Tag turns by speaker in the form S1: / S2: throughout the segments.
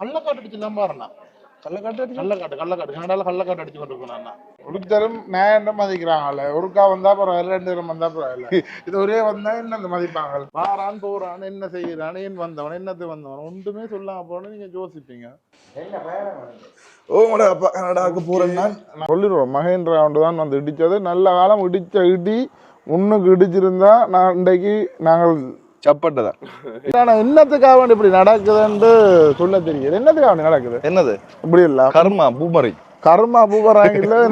S1: கள்ளக்காட்டு அடிச்சு தான் பாருண்ணா.
S2: கள்ளக்காட்டு
S1: கள்ளக்காட்டு கள்ளக்காட்டு. கனடால கள்ளக்காட்டு அடிச்சு கொண்டு இருக்கேன் நான்.
S3: ஒருத்தரும் நேரம் மதிக்கிறாங்கல்ல. ஒருக்கா வந்தா பரவாயில்ல ரெண்டு நேரம் வந்தா பரவாயில்ல. இது ஒரே வந்தா என்ன அந்த மதிப்பாங்க
S1: வாரான் போறான் என்ன செய்யறான் ஏன் வந்தவன் என்னது வந்தவன்? ஒன்றுமே சொல்லாம போன நீங்க யோசிப்பீங்க.
S2: ஓ அப்பா கனடாவுக்கு போறேன் நான்.
S3: சொல்லிடுவோம். மகேந்திரா தான் வந்து இடிச்சது. நல்ல காலம் இடிச்ச இடி முன்னுக்கு இடிச்சிருந்தா நான் இன்றைக்கு நாங்கள்
S2: சப்பட்டதா
S3: ஆனா என்னத்துக்காக வேண்டி இப்படி நடக்குதுன்னு சொல்ல தெரியுது. என்னத்துக்காக வேண்டி நடக்குது?
S2: என்னது?
S3: இப்படி இல்ல.
S2: கர்மா பூமரி.
S3: கர்மா பூபராங்கல்ல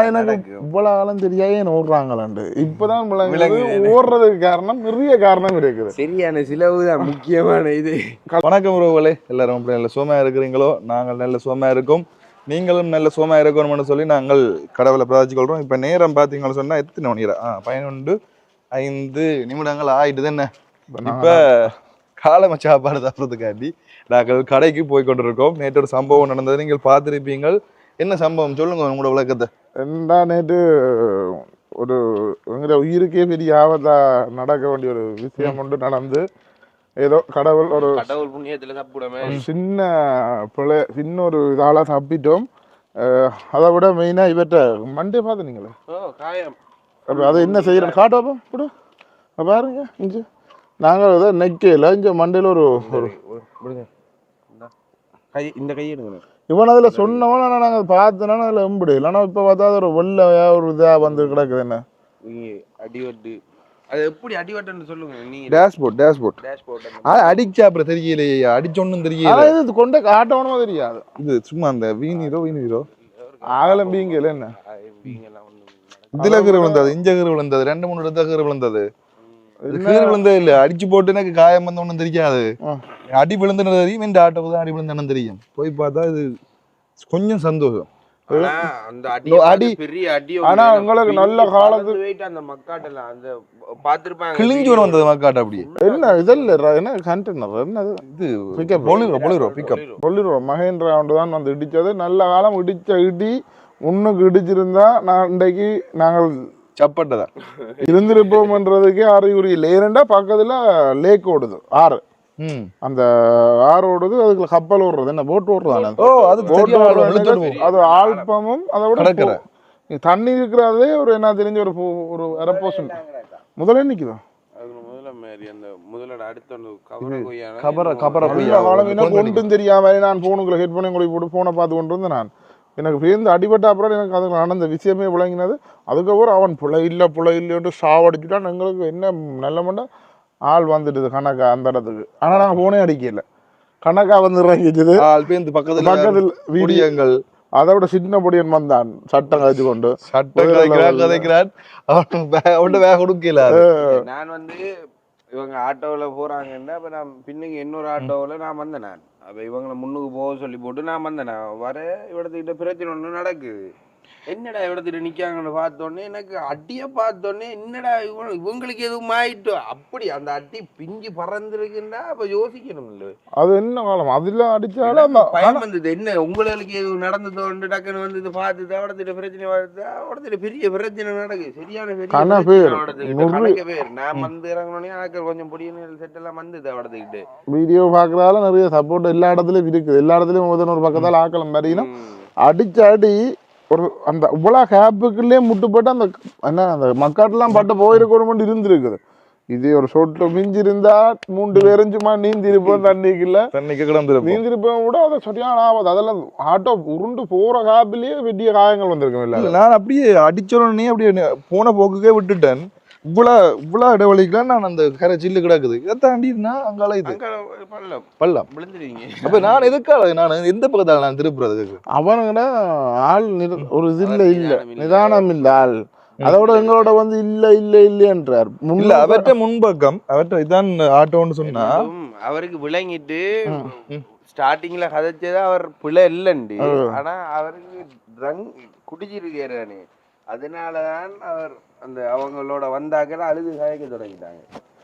S3: எனக்கு எனக்கு இவ்வளவு காலம் தெரியாது ஏன் ஓடுறாங்களாண்டு இப்பதான் ஓடுறதுக்கு காரணம் நிறைய காரணம் இருக்குது.
S4: சரியான செலவு தான் முக்கியமான இது.
S2: வணக்கம் உறவுகளே. எல்லாரும் அப்படி நல்ல சோமா இருக்கிறீங்களோ? நாங்கள் நல்ல சோமா இருக்கோம். நீங்களும் நல்ல சோமா இருக்கணும்னு சொல்லி நாங்கள் கடவுளை பிரார்த்திச்சு கொள்றோம் இப்ப நேரம் பாத்தீங்கன்னு சொன்னா எத்தனை மணி ஆ பதினொன்று ஐந்து நிமிடங்கள் ஆயிட்டுது என்ன இப்ப காலம சாப்பாடு சாப்பிட்றதுக்காண்டி நாங்கள் கடைக்கு போய் கொண்டிருக்கோம். நேற்று ஒரு சம்பவம் நடந்தது. நீங்கள் பார்த்திருப்பீங்கள். என்ன சம்பவம்? சொல்லுங்க உங்களோட விளக்கத்தை.
S3: ரெண்டா நேற்று ஒரு எங்கிற உயிருக்கே பெரிய ஆபத்தா நடக்க வேண்டிய ஒரு விஷயம் ஒன்று நடந்து ஏதோ கடவுள் ஒரு
S4: கடவுள் புண்ணியத்துல சாப்பிடாம
S3: ஒரு சின்ன பிள்ளை சின்ன ஒரு இதால தப்பிட்டோம் அஹ் அதை விட மெயினா இவற்றை மண்டே பார்த்துனீங்களே
S4: ஓ காயம்.
S3: அப்போ அதை என்ன காட்டுவோம் இப்படி அப்ப பாருங்க இங்கே நாங்கள் இதை நெக்கையில் இங்கே மண்டையில் ஒரு ஒரு.
S4: கை இந்த. கை எடுங்க
S3: இவன் அதில் சொன்னவன் ஆனால் நாங்கள் பார்த்தோன்னா அதில் எம்பிடு இல்லைன்னா இப்போ பார்த்தா அது ஒரு வெள்ளையா ஒரு இதாக வந்து கிடக்குது என்ன?
S4: அடிவட்டு. அது எப்படி அடிவட்டுன்னு சொல்லுங்க. நீங்க
S2: டேஷ்போர்ட் டேஷ்போர்ட்
S4: டேஷ்போர்ட்
S2: அது அடிச்சா அப்புறம் தெரியலையே. அடிச்சொன்னும் தெரியல.
S3: இது கொண்டு காட்டவனுமா தெரியாது.
S2: இது சும்மா அந்த வீணீரோ வீணீரோ
S3: ஆகலம் பீங்கல என்ன?
S4: ஒண்ணும்
S2: இதுல கீறு விழுந்தது இஞ்ச கீறு விழுந்தது ரெண்டு மூணு இடத்துல கீறு விழுந்தது. இது கீறு விழுந்தது இல்ல. அடிச்சு போட்டு எனக்கு காயம் வந்து ஒண்ணும் தெரியாது. அடி விழுந்துன்னு தெரியும் இந்த ஆட்டோக்கு தான் அடி விழுந்தானு தெரியும். போய் பார்த்தா இது கொஞ்சம் சந்தோஷம்.
S3: உங்களுக்கு நல்ல காலத்து-
S4: அந்த மக்காட்டெல்லாம் அந்த பாத்திருப்பாங்க
S2: கிழிஞ்சு ஒன்று வந்தது மக்காட்ட அப்படியே.
S3: என்ன இதில் என்ன கண்டெய்னர் என்னது
S2: இது?
S3: Pickup.
S2: பொலிரோ பொலிரோ பிக்கப்
S3: சொல்லிடுவோம் மகேந்திரா தான் வந்து இடிச்சது. நல்ல காலம் இடிச்ச இடி முன்னுக்கு இடிச்சிருந்தா நான் இன்றைக்கு நாங்கள்
S2: சப்பட்டதா?
S3: இருந்திருப்போம்ன்றதுக்கே அறிகுறி இல்லை. ஏனெண்டா பக்கத்துல லேக் ஓடுது ஆறு.
S2: ம்.
S3: அந்த ஆறு ஓடுது அதுக்குள்ள கப்பல் ஓடுறது. என்ன போட் ஓடுறது
S2: ஓ அது
S3: போட் ஓடுறது. அது ஆழ்பமும் அதை விட தண்ணி இருக்கிறதே ஒரு என்ன தெரிஞ்ச ஒரு ஒரு அரை போர்ஷன் முதல்ல நிக்குதா தெரியாம நான் போனுக்குள்ள ஹெட் பண்ணி உங்களுக்கு போட்டு போனை பார்த்து கொண்டு இருந்தேன் நான். எனக்கு பேருந்து அடிபட்ட அப்புறம் எனக்கு அது நடந்த விஷயமே விளங்கினது. அதுக்கப்புறம் அவன் புலை இல்லை புலை இல்லைன்ட்டு சாவடிச்சுட்டான். எங்களுக்கு என்ன நல்ல மண்டா? ஆள் வந்துடுது கணக்கா அந்த இடத்துக்கு. ஆனா நாங்க போனே அடிக்கல. கணக்கா வந்து இறங்கிச்சுது
S2: பக்கத்துல
S3: பக்கத்தில் வீடியோ
S2: குடியங்கள்.
S3: அதை விட சின்ன பொடியன் வந்தான். சட்டம் கழிச்சு கொண்டு
S2: சட்டை
S3: முதல்ல
S2: கதைக்கிறான் கதைக்கிறான் அவன் வேக கொடுக்கல.
S4: நான் வந்து இவங்க ஆட்டோவில் போறாங்கன்னா அப்ப நான் பின்னுக்கு இன்னொரு ஆட்டோவில் நான் வந்தேன் நான். அப்ப இவங்களை முன்னுக்கு போக சொல்லி போட்டு நான் வந்தேன் நான். வர இவடத்துக்கிட்ட பிரச்சனை ஒன்று நடக்குது. என்னடா இவடத்திட்ட நிக்காங்கன்னு பார்த்தோன்னே எனக்கு அடியை பார்த்தோன்னே என்னடா இவங்க இவங்களுக்கு எதுவும் ஆயிட்டோ? அப்படி அந்த அடி பிஞ்சு பறந்துருக்குன்னா அப்ப யோசிக்கணும் இல்லை
S3: அது என்ன காலம்? அதுல அடிச்சாலும்
S4: பயம் வந்தது? என்ன உங்களுக்கு எதுவும் நடந்ததோண்டு டக்குன்னு வந்து இது பார்த்து அவடத்திட்ட பிரச்சனை வருது அவடத்திட்ட பெரிய பிரச்சனை நடக்குது. சரியான பெரிய
S3: பேர்,
S4: நான் வந்து இறங்கினோடனே ஆக்கள் கொஞ்சம் பொடியன்னு செட் எல்லாம் வந்தது அவடத்துக்கிட்டு.
S3: வீடியோ பார்க்கறதால நிறைய சப்போர்ட் எல்லா இடத்துலயும் இருக்குது. எல்லா இடத்துலயும் ஒரு பக்கத்தால ஆக்கலாம் மாதிரினா அடிச்ச அடி ஒரு அந்த இவ்வளோ கேப்புக்குள்ளே முட்டுப்பட்டு அந்த என்ன அந்த மக்காட்டெல்லாம் பட்டு போயிருக்கணும் இருந்திருக்குது. இது ஒரு சொட்டு மிஞ்சி இருந்தா மூன்று பேரும் சும்மா நீந்தி இருப்போம் தண்ணிக்குள்ள.
S2: தண்ணிக்கு கிடந்துருப்போம்.
S3: நீந்தி இருப்போம் கூட அது சரியான ஆபத்து. அதெல்லாம் ஆட்டோ உருண்டு போற காப்பிலேயே வெட்டிய காயங்கள் வந்திருக்கும் இல்ல
S2: நான் அப்படியே அடிச்சோடனே அப்படியே போன போக்குக்கே விட்டுட்டேன். இவ்வளோ இவ்வளோ இடைவெளிக்கெல்லாம் நான் அந்த கரை சில்லு கிடக்குது. இதை தாண்டினா அங்கால இது.
S4: பள்ளம்.
S2: பள்ளம்.
S4: விழுந்துருவீங்க.
S2: அப்ப நான் எதுக்காக நான் எந்த பக்கத்தால நான் திருப்புறதுக்கு
S3: அவனுங்கட ஆள் ஒரு இது இல்ல இல்ல. நிதானம் இல்ல. ஆள். அதோட எங்களோட வந்து இல்ல இல்ல இல்லைன்றார்
S2: இல்ல அவற்ற முன்பக்கம். அவற்ற இதான் ஆட்டோன்னு சொன்னா.
S4: அவருக்கு விளங்கிட்டு. ஸ்டார்டிங்ல கதைச்சது அவர் பிள்ளை இல்லைண்டு. ஆனா அவருக்கு ட்ரங் குடிச்சிருக்காரு அதனாலதான் அவர் அந்த அவங்களோட வந்தாக்கள் அழுது கதைக்க தொடங்கிட்டாங்க.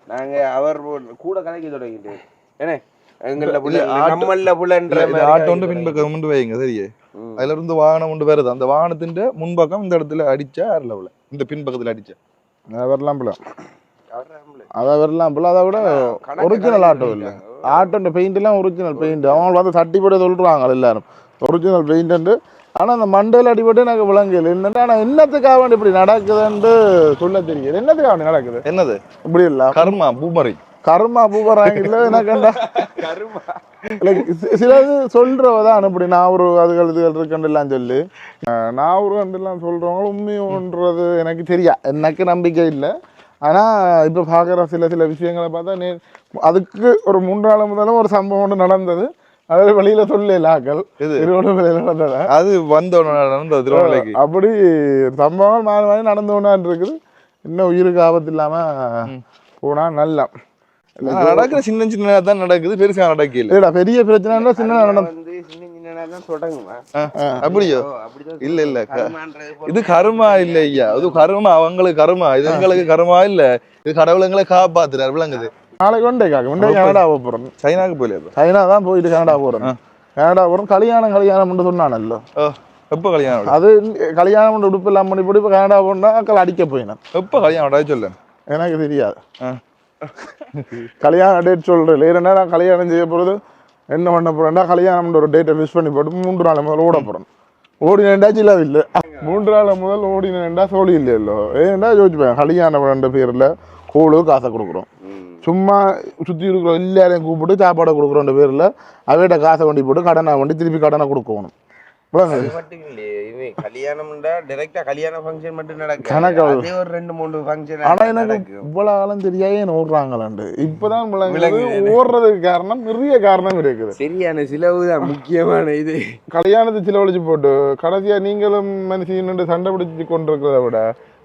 S4: நாங்க அவர் கூட கதைக்க தொடங்கிட்டு ஏனே எங்கள புள்ள நம்மள புள்ளன்ற
S2: ஆட்டோ
S4: கதைக்க
S2: பின்பக்கம் கொண்டு வைங்க சரியே. அதுல இருந்து வாகனம் கொண்டு வருது அந்த வாகனத்தின் முன்பக்கம் இந்த இடத்துல அடிச்சா வேற லெவல இந்த பின்பக்கத்துல அடிச்சா.
S3: வரலாம் பிள்ளை.
S4: நம்மள.
S3: அதை வரலாம் பிள்ளை. அதை விட ஒரிஜினல் ஆட்டோ இல்ல. ஆட்டோட பெயிண்ட் எல்லாம் ஒரிஜினல் பெயிண்ட் அவங்க வந்து தட்டி போட்டு சொல்றாங்க எல்லாரும். ஒரிஜினல் பெயிண்ட் ஆனா அந்த மண்டையில் அடிபட்டு எனக்கு விளங்கல என்னன்னா ஆனா என்னத்துக்காக வேண்டி இப்படி நடக்குதுன்னு சொல்ல தெரியல என்னத்துக்காக வேண்டி நடக்குது?
S2: என்னது?
S3: இப்படி இல்ல.
S2: கர்மா பூமரி
S3: கர்மா பூபராங்க இல்ல எனக்குண்டா
S4: கருமா.
S3: சிலது சொல்றவதான் இப்படி நான் ஒரு அதுகள் இதுகள் இருக்குன்றலாம் சொல்லி. நான் ஒரு எல்லாம் சொல்றவங்க உண்மையோன்றது எனக்கு தெரியா. எனக்கு நம்பிக்கை இல்லை. ஆனா இப்ப பாக்குற சில சில விஷயங்களை பார்த்தா நே அதுக்கு ஒரு மூன்று நாள் முதலும் ஒரு சம்பவம் ஒன்று நடந்தது. அது ஆக்கள்.
S2: இது?
S3: திருவண்ணாமலையில் நடந்தத.
S2: அது வந்தோட நடந்த திருவண்ணாமலைக்கு.
S3: அப்படி சம்பவங்கள் மாறி மாறி நடந்து கொண்டான் இருக்குது இன்னும் உயிருக்கு ஆபத்து இல்லாம போனா நல்லா.
S2: நடக்கிற சின்ன சின்ன தான் நடக்குது பெருசா நடக்கல.
S3: இல்லடா பெரிய பிரச்சனை சின்ன நடந்து
S4: வந்து சின்ன சின்னதா தான் தொடங்குமா?
S2: அப்படியோ? இல்ல இல்ல. இது கருமா இல்ல ஐயா இது கருமா அவங்களுக்கு கருமா. இது எங்களுக்கு கருமா இல்ல. இது கடவுள் எங்களை காப்பாத்துறாரு விளங்குது.
S3: நாளைக்கு ஒண்டே காக்கு ஒண்டே கனடா போறோம்
S2: சைனாக்கு போயில
S3: சைனா தான் போயிட்டு கனடா போறோம் கனடா போறோம் கல்யாணம் கல்யாணம் சொன்னானല്ലോ
S2: ஓ, எப்ப கல்யாணம்
S3: அது கல்யாணம் உடுப்பு எல்லாம் பண்ணி போட்டு இப்போ கனடா போனா அக்கள் அடிக்க போயினேன்
S2: எப்ப கல்யாணம் சொல்லு
S3: எனக்கு தெரியாது. கல்யாணம் டேட் சொல்றேன் இல்லைன்னா நான் கல்யாணம் செய்ய போறது என்ன பண்ண போறேன்டா கல்யாணம்ன்ற ஒரு டேட்டை மிஸ் பண்ணி போட்டு மூன்று நாள் முதல் ஓட போறேன் ஓடினேன்டா சிலவு இல்லை மூன்று நாள் முதல் ஓடினேன்டா சோழி இல்லையல்லோ ஏன்டா யோசிப்பேன் கல்யாணம் என்ற பேர்ல கூழு காசை கொடுக்குறோம். சும்மா சுற்றி இருக்கிற எல்லாரையும் கூப்பிட்டு சாப்பாடை கொடுக்குறோன்ற பேரில். அவையிட்ட காசை வண்டி போட்டு கடனை வண்டி திருப்பி கடனை கொடுக்கணும். இவ்வளவு என்ன ஓடுறாங்களாண்டு இப்பதான். ஓடுறதுக்கு காரணம் நிறைய காரணம் இருக்குது.
S4: சரியான செலவு முக்கியமான இது.
S3: கல்யாணத்தை செலவழிச்சு போட்டு கடைசியா நீங்களும் மனுஷன் சண்டை பிடிச்சு கொண்டிருக்கிறத விட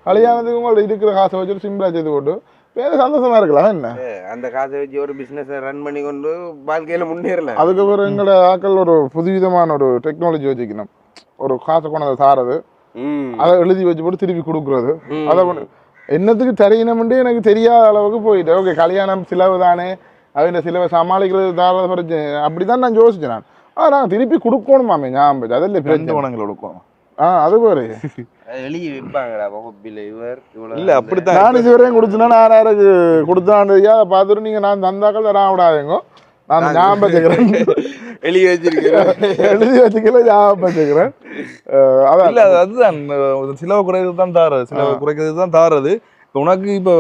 S3: கல்யாணத்துக்கு உங்கள்ட்ட இருக்கிற காசை வச்சுட்டு சிம்பிளா செய்து போட்டு வேற சந்தோஷமா இருக்கலாம் என்ன?
S4: அந்த காசை வச்சு ஒரு பிசினஸ் ரன் பண்ணி கொண்டு வாழ்க்கையில முன்னேறலாம்.
S3: அதுக்கப்புறம் எங்களோட ஆக்கள் ஒரு புதுவிதமான ஒரு டெக்னாலஜி வச்சுக்கணும். ஒரு காசை கொண்டு தாரது
S4: ம்.
S3: அதை எழுதி வச்சு போட்டு திருப்பி கொடுக்குறது. அதை என்னத்துக்கு தெரியணும்னு எனக்கு தெரியாத அளவுக்கு போயிட்டு ஓகே கல்யாணம் சிலவு தானே அவங்க சிலவை சமாளிக்கிறது தாராள பிரச்சனை. அப்படிதான் நான் யோசிச்சேன் நான். ஆ நான் திருப்பி கொடுக்கணுமாமே ஞாபகம். அதில் பிரச்சனை.
S2: கொடுக்கும்.
S3: ஆ அது பாரு.
S4: இவர்
S2: இல்ல அப்படித்தான்
S3: நான் இதுவரையும் கொடுத்தேன்னா நான் யாருக்கு கொடுத்தான்னு அதை பார்த்துட்டு நீங்க நான் தந்தாக்கள் தரான் விடாதீங்க. நான் ஞாபகம் வச்சுக்கிறேன்.
S4: எழுதி வச்சிருக்கேன்
S3: எழுதி வச்சுக்கல ஞாபகம் வச்சுக்கிறேன். அதான்.
S2: இல்ல அது- அதுதான். சிலவு குறைக்கிறது தான் தாரது சிலவு குறைக்கிறது தான் தாரது இப்போ உனக்கு இப்போ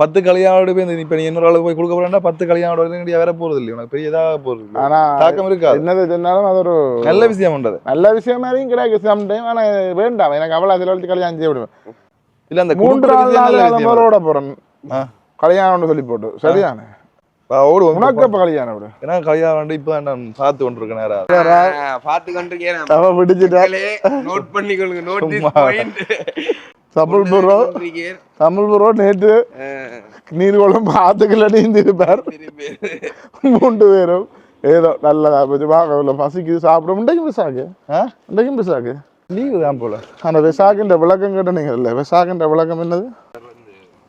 S2: பத்து கல்யாணம் போய் இப்ப நீ இன்னொரு அளவுக்கு போய் கொடுக்க போறேன்னா பத்து கல்யாணம் வரைக்கும் வேற போறது இல்லை உனக்கு பெரிய இதாக போறது.
S3: ஆனா
S2: தாக்கம் இருக்காது.
S3: என்னது சொன்னாலும் அது ஒரு
S2: நல்ல விஷயம் பண்றது
S3: நல்ல விஷயம் மாதிரியும் கிடைக்கும் சம்டைம் ஆனா வேண்டாம். எனக்கு அவ்வளவு செலவழித்து கல்யாணம் செய்ய விடுவேன்.
S2: இல்ல அந்த
S3: மூன்று
S2: குடுக்குற
S3: நாள்
S2: விஷயம் நல்ல
S3: நாள்
S2: விஷயம்.
S3: முதலோட போறேன். கல்யாணம்னு சொல்லி போட்டு. சரியான உனக்கு அப்ப கல்யாணம் விடு?
S2: ஏன்னா கல்யாணம் இப்போ நான் பார்த்து கொண்டிருக்கேன் நேரா.
S4: பார்த்து கொண்டிருக்கேன்
S3: அவ விடுச்சுட்டா.
S4: நோட் பண்ணிக்கொள்ளுங்க. நோட்
S2: சும்மா.
S4: Point
S3: Tamil bro Tamil bro நேற்று நீர்குளம் ஆத்துக்குள்ள நீந்திருப்பார். மூன்று பேரும் ஏதோ நல்லதா போச்சு. பார்க்க பசிக்குது. சாப்பிடும் இன்றைக்கும் விசாக்கு.
S2: ஆ?
S3: இன்றைக்கும் விசாக்கு.
S2: லீவு தான் போல.
S3: அந்த விசாக்குன்ற விளக்கம் கேட்டீங்க இல்லை. விசாக்குன்ற விளக்கம் என்னது?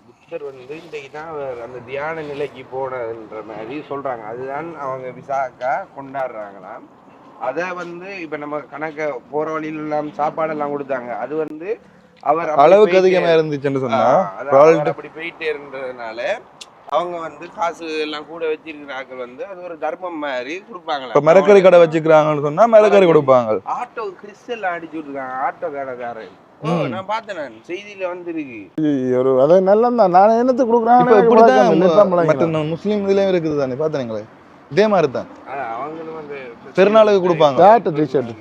S4: புத்தர் வந்து இன்றைக்கு தான் அவர் அந்த தியான நிலைக்கு போனதுன்ற மாதிரி சொல்றாங்க. அதுதான் அவங்க விசாக்கா கொண்டாடுறாங்களாம். அதை வந்து இப்ப நம்ம கணக்க போற வழியில எல்லாம் சாப்பாடெல்லாம் கொடுத்தாங்க. அது வந்து அவர்
S2: அளவுக்கு அதிகமா இருந்துச்சுன்னு சொன்னா
S4: அப்படி போயிட்டே இருந்ததுனால அவங்க வந்து காசு எல்லாம் கூட வச்சிருக்கிற ஆட்கள் வந்து அது ஒரு தர்மம் மாதிரி கொடுப்பாங்களா
S2: இப்ப மிரக்கறி கடை வச்சுக்கிறாங்கன்னு சொன்னா மிரக்கறி கொடுப்பாங்க.
S4: ஆட்டோ கிறிஸ்டல் அடிச்சு விட்டுருக்காங்க ஆட்டோ கடைக்காரன் நான் பார்த்தேன் நான் செய்தியில வந்திருக்கு.
S3: ஒரு அது நல்லதான் நான் என்னத்து
S2: இப்ப
S3: கொடுக்குறாங்க
S2: இப்படிதான் மற்ற முஸ்லீம் இதுலயும் இருக்குது தானே பாத்தீங்களே? இதே மாதிரி தான்
S4: அவங்களும் வந்து
S2: பெருநாளுக்கு கொடுப்பாங்க.
S3: ஷர்ட் டிஷர்ட்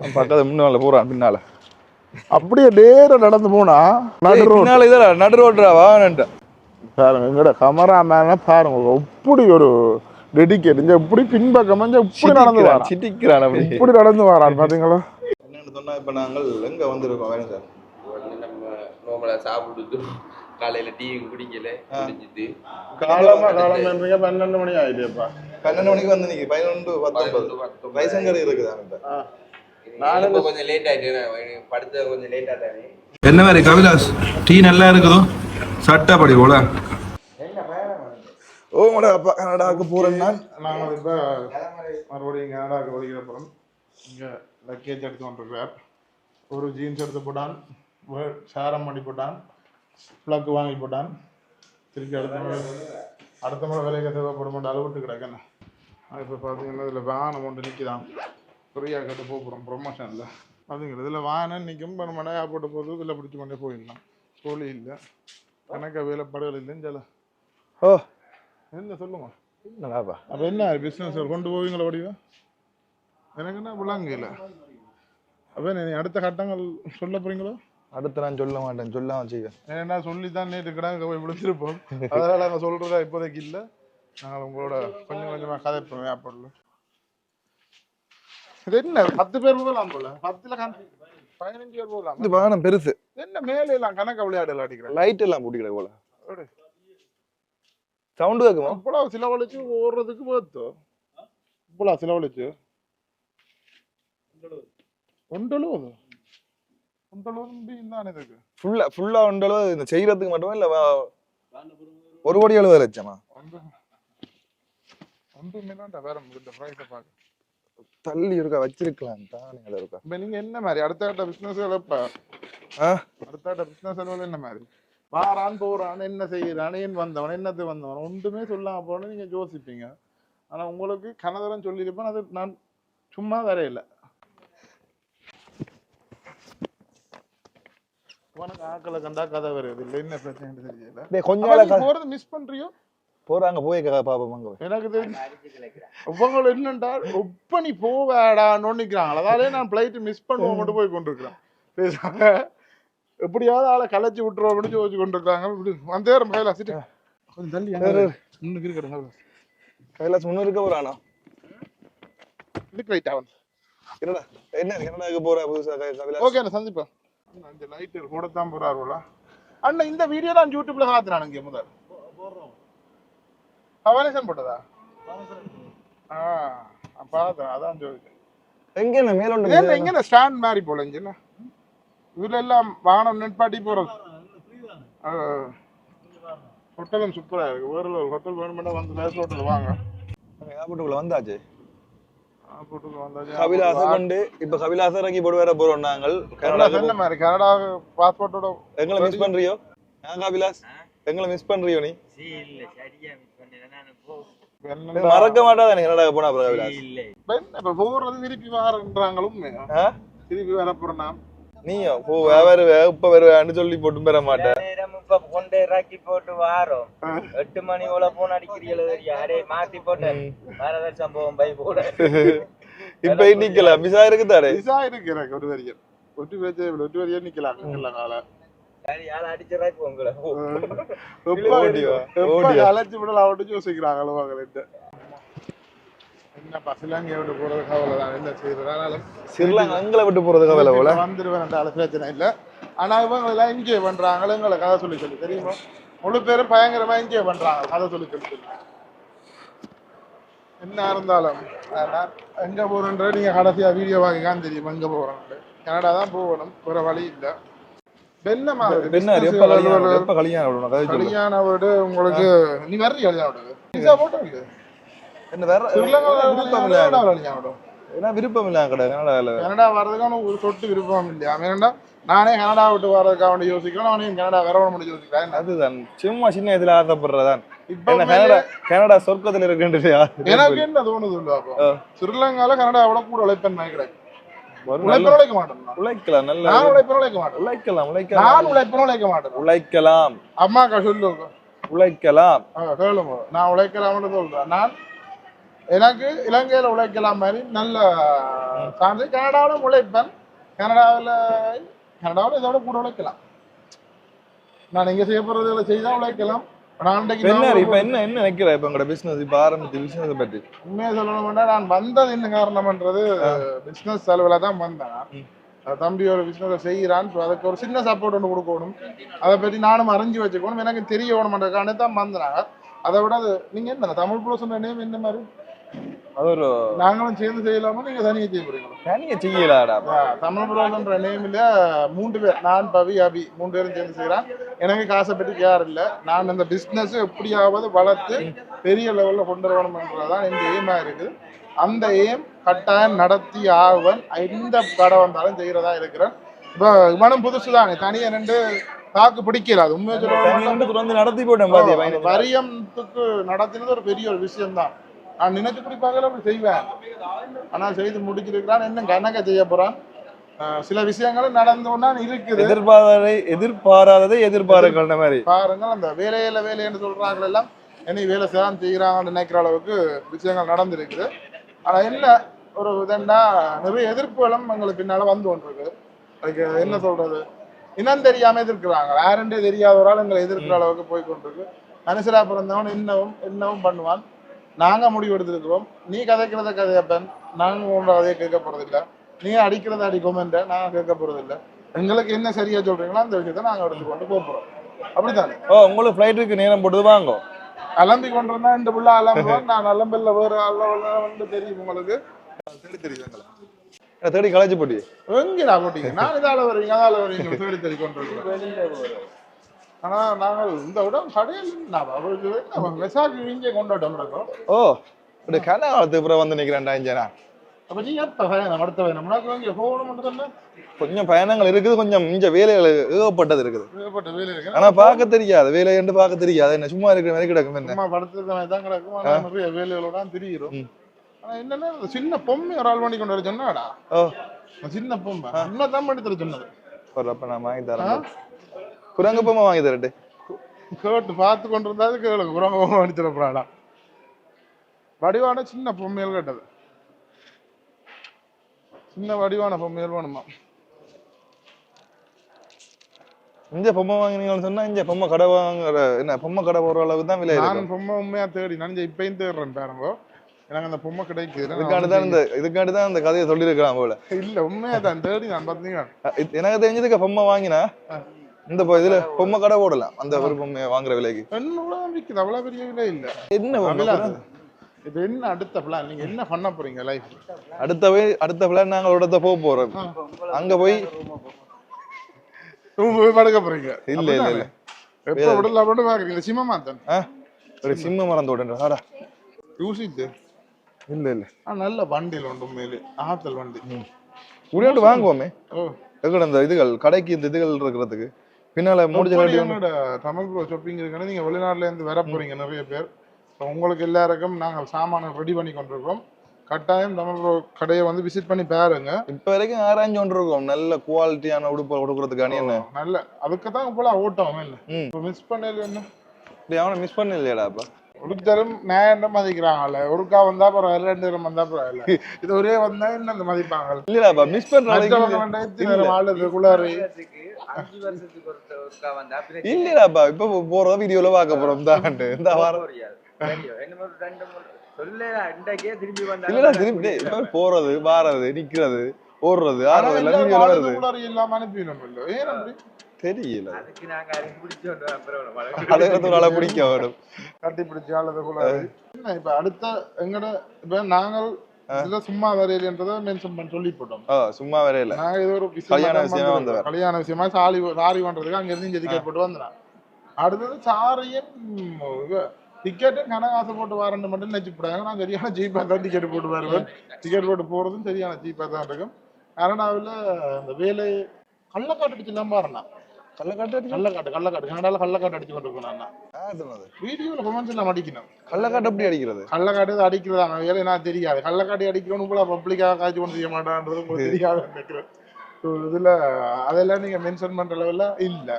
S2: பக்கத்துல முன்னால போறான் பின்னால.
S3: அப்படியே நேரா நடந்து போனா நடு ரோட்.
S2: நடு ரோட்ரா வாங்கன்ட்டா
S3: பாருங்க எங்கட கமராமேன பாருங்க இப்படி ஒரு டெடிக்கேட் இங்க இப்படி பின்பக்கமா இங்க இப்படி நடந்து வரான்.
S2: சிட்டிக்கிறான் அப்படி
S3: இப்படி நடந்து வரான் பாத்தீங்களா?
S2: என்னன்னு சொன்னா இப்ப நாங்கள் எங்க வந்திருக்கோம்? வேணும் சார்.
S4: நம்ம நோமலா சாப்பிட்டு காலையில டீ குடிக்கல குடிச்சிட்டு.
S3: காலமா காலம்ன்றீங்க பன்னெண்டு மணி ஆயிடுப்பா
S2: பன்னெண்டு மணிக்கு வந்து நீங்க பதினொன்று பத்தொன்பது. கடை இருக்குதா
S4: நானும் கொஞ்சம் லேட் ஆயிட்டு படுத்த கொஞ்சம் தானே.
S2: என்ன மாதிரி கவிதாஸ் டீ நல்லா இருக்குதோ? சட்டப்படி போல. ஓ மட அப்பா கனடாவுக்கு போறேன்னா
S3: நாங்கள் இப்போ மறுபடியும் கனடாவுக்கு வருகிற அப்புறம் இங்கே லக்கேஜ் எடுத்து கொண்டிருக்கிறார் ஒரு ஜீன்ஸ் எடுத்து போட்டான். சாரம் பண்ணி போட்டான். ப்ளக் வாங்கி போட்டான். திருப்பி அடுத்த முறை அடுத்த முறை வேலைக்கு தேவைப்படும் அளவுட்டு கிடக்கண்ணே இப்போ பார்த்தீங்கன்னா இதில் வாகனம் ஒன்று நிற்கிதான் ஃப்ரீயாக கட்டு போகிறோம் ப்ரொமோஷனில் இதில் வாகனம் நிற்கும் இப்போ நயா போட்டு போது இதில் பிடிச்சி கொண்டே போயிடலாம். கோழி இல்லை. கணக்க வேலைப்பாடுகள் இல்லைன்னு சொல்ல.
S2: ஓ.
S3: என்ன சொல்லுங்க?
S2: என்னடாப்பா?
S3: அப்போ என்ன பிஸ்னஸ் கொண்டு போவீங்களா வடிவா எனக்கு என்ன விளாங்கல. அப்போ நீ அடுத்த கட்டங்கள் சொல்ல போறீங்களோ?
S2: அடுத்து நான் சொல்ல மாட்டேன் சொல்லாம வச்சுக்க.
S3: ஏன்னா சொல்லி தான் நேற்று கிடாங்க போய் விழுந்திருப்போம் அதனால நாங்கள் சொல்றதா இப்போதைக்கு இல்லை. நாங்கள் உங்களோட கொஞ்சம் கொஞ்சமாக கதைப்போம் ஏர்போர்ட்டில் இது என்ன? பத்து பேர் போகலாம் போல. பத்துல பதினஞ்சு பேர் போகலாம்
S2: இது வாகனம் பெருசு.
S3: என்ன மேலே எல்லாம் கணக்கு விளையாடல அடிக்கிறேன்
S2: லைட் எல்லாம் பூட்டிக்கிட போல. சவுண்டு கேட்குமா
S3: இவ்வளவு செலவழிச்சு ஓடுறதுக்கு பார்த்தோம் இவ்வளவு செலவழிச்சு. ஒன்றளவு. ஒன்றளவு
S2: ஃபுல்லா ஃபுல்லா உண்டளவு இந்த செய்யறதுக்கு மட்டுமே இல்ல ஒரு கோடி எழுபது லட்சமா?
S3: ஒன்று மில்லாண்டா வேற இந்த ப்ரைஸை பார்க்க
S2: தள்ளி இருக்கா வச்சிருக்கலாம் தானே இருக்கா?
S3: இப்போ நீங்க என்ன மாதிரி? அடுத்த கட்ட பிசினஸ் இப்போ அடுத்த பிசினஸ் அளவில் என்ன மாதிரி? வாரான் போறான் என்ன செய்யறான் ஏன் வந்தவன் என்னது வந்தவன்? ஒன்றுமே சொல்லாம போன நீங்க யோசிப்பீங்க. ஆனா உங்களுக்கு கனதரம் சொல்லியிருப்பேன் அது நான் சும்மா வரையில. உனக்கு ஆக்களை கண்டா கதை வருது. இல்லை என்ன பிரச்சனை தெரியல.
S2: டேய், கொஞ்ச
S3: அப்ப
S2: நாளா
S3: நீ
S2: க-
S3: போறது மிஸ் பண்றியோ?
S2: போறாங்க போய் பாப்போம்
S3: எனக்கு தெரிஞ்சு உங்களை என்னண்டா ஒப்ப நீ போவேடான்னு நிக்கிறாங்க. அதாலே நான் பிளைட் மிஸ் பண்ணுவோம் மட்டும் போய் கொண்டிருக்கிறேன். பேசாம எப்படியாவது ஆளை கலைச்சி விட்டுருவோம் அப்படின்னு யோசிச்சு கொண்டிருக்காங்க இப்படி வந்தே கையில சிட்டு கொஞ்சம் தள்ளி இன்னும் இருக்கிறேன்
S2: கைலாஸ் முன்ன இருக்க போறானா?
S3: இதுக்கு ரைட்டா வந்து
S2: என்னடா என்ன கனடாக்கு போற புதுசா
S3: ஓகே நான் சந்திப்பேன் இந்த லைட் கூட தான் போறாருல அண்ணா இந்த வீடியோ தான் யூடியூப்ல பார்த்துறான் இங்க முதல். பவனேசன் போட்டதா? ஆ பார்த்தேன் அதான் சொல்லிட்டேன்.
S2: எங்க என்ன மேலோண்டு
S3: ஏன் இங்க ஸ்டாண்ட் மாதிரி போல இங்க இதுல எல்லாம் வாகனம் நிற்பாட்டி போறது. ஹோட்டலும் சூப்பரா இருக்கு. வேற ஒரு ஹோட்டல் வேணுமெண்டா வந்து பேச ஹோட்டல் வாங்க.
S2: ஏர்போர்ட்டுக்குள்ள வந்தாச்சு.
S3: ஹோட்டல் வந்தாச்சு.
S2: கபிலாச கொண்டு இப்ப கபிலாச இறங்கி போட்டு வேற போறோம் நாங்கள்.
S3: கனடா கனடா பாஸ்போர்ட்டோட
S2: எங்களை மிஸ் பண்றியோ? கபிலாஸ்? எங்களை மிஸ் பண்றியோ நீ?
S3: என்னடா
S2: மறக்க மாட்டாத கனடாக்கு போனா கபிலாஸ்
S5: இல்ல.
S3: என்ன இப்ப போறது திருப்பி வாரன்றாங்களும்? திருப்பி வர போறேன்னா
S2: நீயோ? போ வருவ இப்ப வருவேன்னு சொல்லி போட்டு பெற மாட்டேன்
S5: இப்ப கொண்டு இறக்கி போட்டு வாரோம். எட்டு மணி போல போன் அடிக்கிறீங்களோ அரே மாத்தி போட்டேன் வரத சம்பவம் பை போட.
S2: இப்ப நிக்கலாம் மிஸ் ஆயிருக்கு தானே
S3: விசா இருக்கு எனக்கு ஒரு வரியன் ஒட்டு பேச்சு ஒட்டு வரியா நிக்கலாம் நிக்கல விட்டு போறது கவலை
S2: போல.
S3: வந்துருவேன் பிரச்சனை இல்ல. ஆனா இவங்க எல்லாம் என்ஜாய் பண்றாங்க. எங்களை கதை சொல்லி சொல்லி. தெரியுமா? முழு பேரும் பயங்கரமா என்ஜாய் பண்றாங்க. கதை சொல்லி என்ன இருந்தாலும் எங்க போறேன்ற நீங்க கடைசியா வீடியோ வாங்கிக்கான்னு தெரியும். எங்க போறேன்ட்டு கனடா தான் போகணும். வேற வழி இல்ல என்ன மாதிரி
S2: என்ன எப்ப கல்யாணம் கல்யாணம்
S3: உங்களுக்கு நீ வர்றீ கல்யாண வீடு. விசா போட்டோ இல்ல
S2: என்ன வேற
S3: ஸ்ரீலங்காவில்
S2: விருப்பம் இல்ல
S3: கனடா கல்யாண வீடு.
S2: ஏன்னா விருப்பம் இல்ல
S3: கனடா? வர்றதுக்கான ஒரு சொட்டு விருப்பம் இல்லையா? நானே கனடா விட்டு வர்றதுக்காக வேண்டி யோசிக்கிறேன் நானே கனடா வர வேணும் யோசிக்கிறேன்.
S2: அதுதான். சும்மா சின்ன இதுல ஆசைப்படுறதான் கனடா கனடா சொர்க்கத்துல இருக்குன்றது
S3: எனக்கு என்ன தோணுது. ஸ்ரீலங்கால கனடா எவ்வளவு கூட உழைப்பேன் நினைக்கிறேன் உழைக்க மாட்டேன் நான்.
S2: உழைக்கலாம் நல்ல
S3: நான் உழைப்பேன் உழைக்க மாட்டேன்
S2: உழைக்கலாம்
S3: நான்
S2: உழைக்கலாம்
S3: உழைப்பேன் உழைக்க மாட்டேன்
S2: உழைக்கலாம்.
S3: அம்மாக்கா சொல்லுங்க
S2: உழைக்கலாம்.
S3: கேளுங்க நான் உழைக்கலாம்னு சொல்றேன். நான் எனக்கு இலங்கையில உழைக்கலாம் மாதிரி நல்ல சார்ந்து கனடாவிலும் உழைப்பேன். கனடாவில் கனடாவில் இதோட கூட உழைக்கலாம். நான் இங்க செய்ய போறதுல செய்தா உழைக்கலாம்.
S2: இப்ப என்ன என்ன நினைக்கிற? இப்ப உங்களோட பிசினஸ் இப்ப ஆரம்பிச்ச பிசினஸ் பத்தி.
S3: உண்மையை சொல்லணும்னா நான் வந்தது என்ன காரணம்ன்றது பிசினஸ் செலவுல தான் வந்தேன் தம்பி ஒரு பிசினஸ் அதுக்கு ஒரு சின்ன சப்போர்ட் ஒன்று கொடுக்கணும். அதை பற்றி நானும் அறிஞ்சு வச்சுக்கணும் எனக்கு தெரிய வேணுமென்றக்கான தான் வந்தேன் அதை விட அது நீங்க என்ன தமிழ் புள்ள சொன்ன நேம் என்ன மாதிரி?
S2: அது ஒரு
S3: நாங்களும் சேர்ந்து செய்யலாமா? நீங்க தனியாக செய்ய போறீங்களா?
S2: தனிய செய்யலாடா
S3: தமிழ் புரோன்ற நேமில் மூன்று பேர் நான் பவி அபி மூணு பேரும் சேர்ந்து செய்கிறான் எனக்கு காசை பற்றி கேர் இல்லை. நான் அந்த பிஸ்னஸ் எப்படியாவது வளர்த்து பெரிய லெவலில் கொண்டு வரணும்ன்றதான் என் எய்மாக இருக்குது. அந்த எய்ம் கட்டாயம் நடத்தி ஆவன் எந்த கடை வந்தாலும் செய்கிறதா இருக்கிறேன். இப்போ இவனும் புதுசு தானே தனியாக ரெண்டு தாக்கு பிடிக்கல. அது உண்மையை சொல்ல
S2: நடத்தி போட்டேன்
S3: வரியத்துக்கு நடத்தினது ஒரு பெரிய ஒரு விஷயம் தான் நான் நினைச்சு இப்படி பார்க்கல அப்படி செய்வேன். ஆனா செய்து முடிச்சிருக்கிறான். என்ன கணக்க செய்ய போறான்? சில விஷயங்களும் நடந்தோன்னா இருக்குது.
S2: எதிர்பாராததை எதிர்பாராததை எதிர்பார்க்கிற மாதிரி?
S3: பாருங்கள் அந்த வேலையில வேலைன்னு சொல்றாங்க எல்லாம் இனி வேலை செய்யலாம் செய்கிறாங்கன்னு நினைக்கிற அளவுக்கு விஷயங்கள் நடந்திருக்குது. ஆனா என்ன ஒரு இதண்டா நிறைய எதிர்ப்புகளும் எங்களுக்கு பின்னால வந்து கொண்டிருக்கு. அதுக்கு என்ன சொல்றது? இனம் தெரியாம எதிர்க்கிறாங்க. யாருன்றே தெரியாத ஒரு ஆள் எங்களை எதிர்க்கிற அளவுக்கு போய் கொண்டிருக்கு. மனுஷரா பிறந்தவன் என்னவும் என்னவும் பண்ணுவான். நாங்க முடிவு எடுத்திருக்கிறோம் நீ கதைக்கிறத கதையப்பன் நாங்க உங்களோட கதையை கேட்க போறதில்ல நீ அடிக்கிறத அடிக்கோமென்ற நாங்க கேட்க போறதில்ல எங்களுக்கு என்ன சரியா சொல்றீங்களோ அந்த விஷயத்தை நாங்க எடுத்துக்கொண்டு போக போறோம். அப்படித்தானே?
S2: ஓ உங்களுக்கு ஃப்ளைட்டுக்கு நேரம் போட்டு வாங்க.
S3: அலம்பி கொண்டிருந்தா இந்த புள்ள அலம்புவான். நான் அலம்பல்ல வேற அளவுல வந்து தெரியும் உங்களுக்கு. தேடி
S2: என்ன தேடி களைச்சு போட்டி
S3: எங்கடா போட்டீங்க? நான் இதால வரீங்க அதால வரீங்க தேடி தெரி கொண்டிருக்கிறோம் ஆனா நாங்கள் இந்த விட கடையில் நான் அவருக்கு மெசாஜ் இங்கே கொண்டாட்டம் இருக்கோம்
S2: ஓ இப்படி கனகாலத்துக்கு அப்புறம் வந்து நிக்கிறேன்டா இஞ்சனா
S3: அப்ப நீ எப்ப பயணம்? அடுத்த பயணம். இங்கே போகணும்
S2: கொஞ்சம் பயணங்கள் இருக்குது கொஞ்சம் இங்க வேலைகள் ஏகப்பட்டது இருக்குது.
S3: ஏகப்பட்ட வேலை இருக்கு
S2: ஆனா பார்க்க தெரியாது. வேலை என்று பார்க்க தெரியாது. என்ன சும்மா இருக்கிற மாதிரி கிடக்கும் என்ன?
S3: சும்மா படுத்துருக்க தான் கிடக்கும். நிறைய வேலைகளோட தெரியும். ஆனா என்னன்னா சின்ன பொம்மை ஒரு ஆள் பண்ணி கொண்டு வர சொன்னாடா?
S2: ஓ.
S3: சின்ன பொம்மை. இன்னும் தான் பண்ணி தர சொன்னது.
S2: ஒரு அப்ப நான் வாங்கி தரேன். குரங்கு பொம்மை வாங்கி தரட்டு
S3: கேட்டு பார்த்து கொண்டு இருந்தாது கேளு குரங்க பொம்மை பண்ணி தரப்படாடா வடிவான சின்ன பொம்மைகள் கேட்டது. சின்ன வடிவான பொம்மைகள் வேணுமா?
S2: இந்த பொம்மை வாங்கினீங்கன்னு சொன்னா இந்த பொம்மை கடை வாங்குற என்ன பொம்மை கடை போற அளவுக்கு தான் விலை
S3: நான் பொம்மை உண்மையா தேடி நான் இப்பயும் தேடுறேன் பாருங்க. எனக்கு அந்த பொம்மை கிடைக்குது.
S2: இதுக்காண்டி தான் இந்த இதுக்காண்டி தான் இந்த கதையை சொல்லியிருக்கலாம் போல.
S3: இல்ல உண்மையா தான். தேடி நான் பாத்தீங்க
S2: அஹ் இது- எனக்கு தெரிஞ்சதுக்கு பொம்மை வாங்கினா இந்த இதுல பொம்மை கடை போடலாம் அந்த ஒரு பொம்மையை வாங்குற விலைக்கு.
S3: விற்குது அவ்வளவு பெரிய விலை இல்ல.
S2: என்ன
S3: இது என்ன அடுத்த பிளான் நீங்க என்ன பண்ண போறீங்க லைஃப்
S2: அடுத்த போய் அடுத்த பிளான் நாங்கள் இடத்த போக போறோம். அங்க போய்
S3: போய் படுக்க போறீங்க.
S2: இல்ல இல்ல இல்ல.
S3: எப்ப விடலாம் மட்டும் பாக்குறீங்க சிம்மமா தான்
S2: ஆ? ஒரு சிம்ம மறந்து விடுறேன் ஆடா
S3: யூசிட்டு
S2: இல்ல இல்ல.
S3: நல்ல வண்டியில் உண்டு உண்மையிலே ஆத்தல் வண்டி.
S2: முடியாண்டு வாங்குவோமே.
S3: ஓ.
S2: எங்கட இந்த இதுகள் கடைக்கு இந்த இதுகள் இருக்கிறதுக்கு? பின்னால முடிஞ்ச
S3: என்னோட தமிழ் ப்ரோ ஷாப்பிங் இருக்குன்னு நீங்க வெளிநாட்டுல இருந்து வர போறீங்க நிறைய பேர். உங்களுக்கு எல்லாருக்கும் நாங்கள் சாமானை ரெடி பண்ணி கொண்டிருக்கோம். கட்டாயம் தமிழ் ப்ரோ கடையை வந்து விசிட் பண்ணி பாருங்க.
S2: இப்ப வரைக்கும் ஆராய்ஞ்சு கொண்டு இருக்கோம் நல்ல குவாலிட்டியான உடுப்பு கொடுக்கறதுக்கான என்ன?
S3: நல்ல அதுக்கு தான் போல ஓட்டம் இல்லை. இப்போ மிஸ் பண்ணல என்ன?
S2: அவனை மிஸ் பண்ண இல்லையாடா அப்ப.
S3: ஒருத்தரும் நேரம் மதிக்கிறாங்கல்ல. ஒருக்கா வந்தா பரவாயில்ல ரெண்டு நேரம் வந்தா பரவாயில்ல. இது ஒரே வந்தா இன்னும் மதிப்பாங்க
S2: இல்லடாப்பா மிஸ் பண்ற
S3: மற்றவங்க
S2: அளவுக்கு
S3: வேண்டாம் எத்தனை நேரம் ஆளுது குளாரி
S5: அஞ்சு வருஷத்துக்கு ஒருத்த- ஒருக்கா வந்தா பிரச்சனை
S2: இல்லடாப்பா இப்ப போறத வீடியோல பார்க்க போறோம் தான் இந்த வாரம்.
S5: என்ன திரும்பி
S2: போறது வாரது நிக்கிறது ஓடுறது
S3: ஆனா
S2: ஆடுறது எல்லாம் வீடியோல வருது.
S3: இல்லாம
S2: தெரியல.
S5: அதுக்கு நாங்க அறிஞ்சு பிடிச்சு கொண்டு அப்புறம்
S2: அழகத்து ஒரு ஆளை பிடிக்க வரும்
S3: கட்டி பிடிச்சி குளாரி என்ன இப்ப அடுத்த எங்கட இப்ப நாங்கள் சும்மா வரையிலன்றதை மென்ஷன் பண்ணி சொல்லி போட்டோம்
S2: ஆ, சும்மா வரையில.
S3: நாங்க ஏதோ ஒரு
S2: கல்யாண விஷயமா. வந்தவர்.
S3: கல்யாண விஷயமா சாரி சாரி பண்றதுக்கு அங்க இருந்து டிக்கெட் போட்டு வந்தேன். அடுத்தது சாரியும் டிக்கெட்டும் கனகாசு போட்டு வரேன்னு மட்டும் நினைச்சுப்படாங்க நான் சரியான ஜீப்பா தான் டிக்கெட் போட்டு வருவேன். டிக்கெட் போட்டு போறதும் சரியான ஜீப்பா தான் இருக்கும். கனடாவில் அந்த வேலை கள்ளக்காட்டு அடிச்சுலாம் பாருண்ணா.
S2: கள்ளக்காட்டு
S3: கள்ளக்காட்டு கள்ளக்காட்டு. கனடாவில் கள்ளக்காட்டு அடிச்சு கொண்டு கொமெண்ட்ஸ் எல்லாம் அடிக்கணும்
S2: கள்ளக்காட்டு எப்படி அடிக்கிறது?
S3: கள்ளக்காட்டு தான் அடிக்கிறதாங்க வேலை நான் தெரியாது. கள்ளக்காட்டி அடிக்கிறோன்னு போல பப்ளிக்காக காய்ச்சி கொண்டு செய்ய மாட்டான்றது உங்களுக்கு தெரியாது நினைக்கிறேன். இதுல அதெல்லாம் நீங்க மென்ஷன் பண்ற லெவல்ல இல்ல.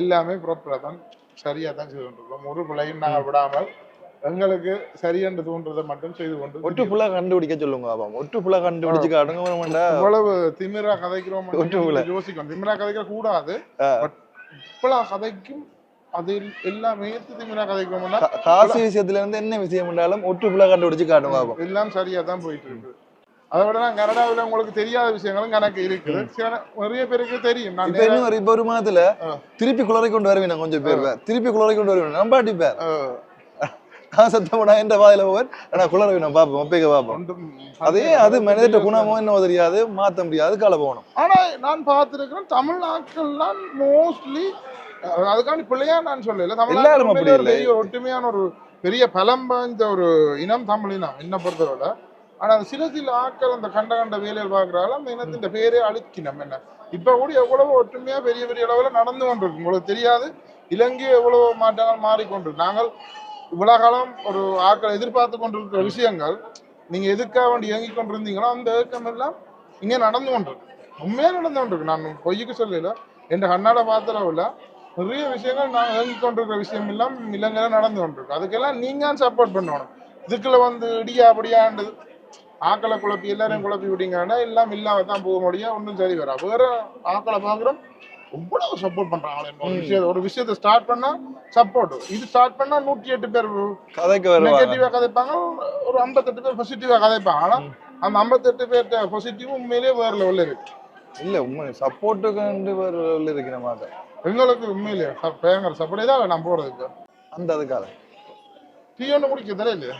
S3: எல்லாமே ப்ராப்பரா தான் சரியா தான் செய்து கொண்டிருக்கோம் ஒரு பிள்ளையும் நாங்கள் விடாமல் எங்களுக்கு சரியென்று தோன்றதை மட்டும் செய்து கொண்டு
S2: ஒட்டு ஃபுல்லா கண்டுபிடிக்க சொல்லுங்க அப்பா ஒட்டு ஃபுல்லா கண்டுபிடிச்சு வேணுமாண்டா.
S3: இவ்வளவு திமிரா கதைக்கிறோம்
S2: ஒட்டுமில்ல.
S3: யோசிக்கும் திமிரா கதைக்க கூடாது. இப்பெல்லாம் கதைக்கும் அது எல்லாம் திமிரா கதைக்கிறோம்னா
S2: காசு விஷயத்துல இருந்து என்ன விஷயம் பண்ணாலும் ஒட்டு ஃபுல்லா கண்டுபிடிச்சு காட்டுங்க அப்பா
S3: எல்லாம் சரியா தான் போயிட்டு இருக்கு அதை விட நான் கனடாவில் உங்களுக்கு தெரியாத விஷயங்களும் கணக்கு இருக்குது. சில நிறைய பேருக்கு தெரியும். நான்
S2: இப்ப இன்னும் ஒரு இப்ப ஒரு மாதத்துல. திருப்பி குளறி கொண்டு வருவீங்க கொஞ்சம் பேர். திருப்பி குளறி கொண்டு வருவீங்க நம்பாட்டி பேர். சத்தம் என்ற வாயில போவேன். ஆனா குளறி நான் பார்ப்போம் ஒப்பைக்க பார்ப்போம் அதே அது மனிதட்ட குணமோ என்னவோ தெரியாது மாத்த முடியாது கால போகணும்.
S3: ஆனா நான் பார்த்திருக்கிறேன் தமிழ் ஆட்கள்லாம் மோஸ்ட்லி அதுக்காண்டி பிள்ளையா நான் சொல்லல. தமிழ்
S2: எல்லாரும் அப்படி இல்லை.
S3: ஒற்றுமையான ஒரு பெரிய பலம் வாய்ந்த ஒரு இனம் தமிழ் இனம் என்ன பொறுத்தவரை. ஆனா அந்த சில சில ஆட்கள் அந்த கண்ட கண்ட வேலையில் பார்க்கறால அந்த இனத்தின் பேரே அழிக்கணும் என்ன. இப்ப கூட எவ்வளவு ஒற்றுமையா பெரிய பெரிய அளவுல நடந்து கொண்டிருக்கு உங்களுக்கு தெரியாது இலங்கை எவ்வளவு மாற்றங்கள் மாறிக்கொண்டிருக்கு. நாங்கள் இவ்வளவு காலம் ஒரு ஆக்களை எதிர்பார்த்து கொண்டிருக்கிற விஷயங்கள் நீங்க எதுக்காக வேண்டி இயங்கி கொண்டிருந்தீங்களோ அந்த ஏக்கம் எல்லாம் இங்கே நடந்து கொண்டிருக்கு. உண்மையா நடந்து கொண்டிருக்கு. நான் பொய்யுக்கு சொல்லல. என் கண்ணாட பாத்திரவில் நிறைய விஷயங்கள் நான் இயங்கி கொண்டிருக்கிற விஷயம் எல்லாம் இலங்கையில நடந்து கொண்டிருக்கு. அதுக்கெல்லாம் நீங்க சப்போர்ட் பண்ணணும். இதுக்குள்ள வந்து இடியா அப்படியாண்டு ஆக்களை குழப்பி எல்லாரையும் குழப்பி விட்டீங்கன்னா எல்லாம் இல்லாம தான் போக முடியும். ஒன்றும் சரி வரா வேற ஆக்களை பாக்குறோம் இவ்வளவு சப்போர்ட் பண்றாங்க ஒரு விஷயத்தை ஒரு விஷயத்தை ஸ்டார்ட் பண்ணா சப்போர்ட் இது ஸ்டார்ட் பண்ணா நூற்றி எட்டு பேர்
S2: கதைக்கு வருவாங்க.
S3: நெகட்டிவா கதைப்பாங்க ஒரு ஐம்பத்தெட்டு பேர் பாசிட்டிவா கதைப்பாங்க. ஆனா அந்த ஐம்பத்தெட்டு பேர்ட்ட பாசிட்டிவ் உண்மையிலேயே வேற லெவல்ல இருக்கு.
S2: இல்ல உண்மை சப்போர்ட்டுக்கு ஒரு இருக்கிற மாதிரி.
S3: எங்களுக்கு உண்மையிலேயே பயங்கர சப்போர்ட் தான் நான் போறது இப்போ
S2: அந்த அதுக்காக.
S3: டீ ஒன்று குடிக்க தெரியல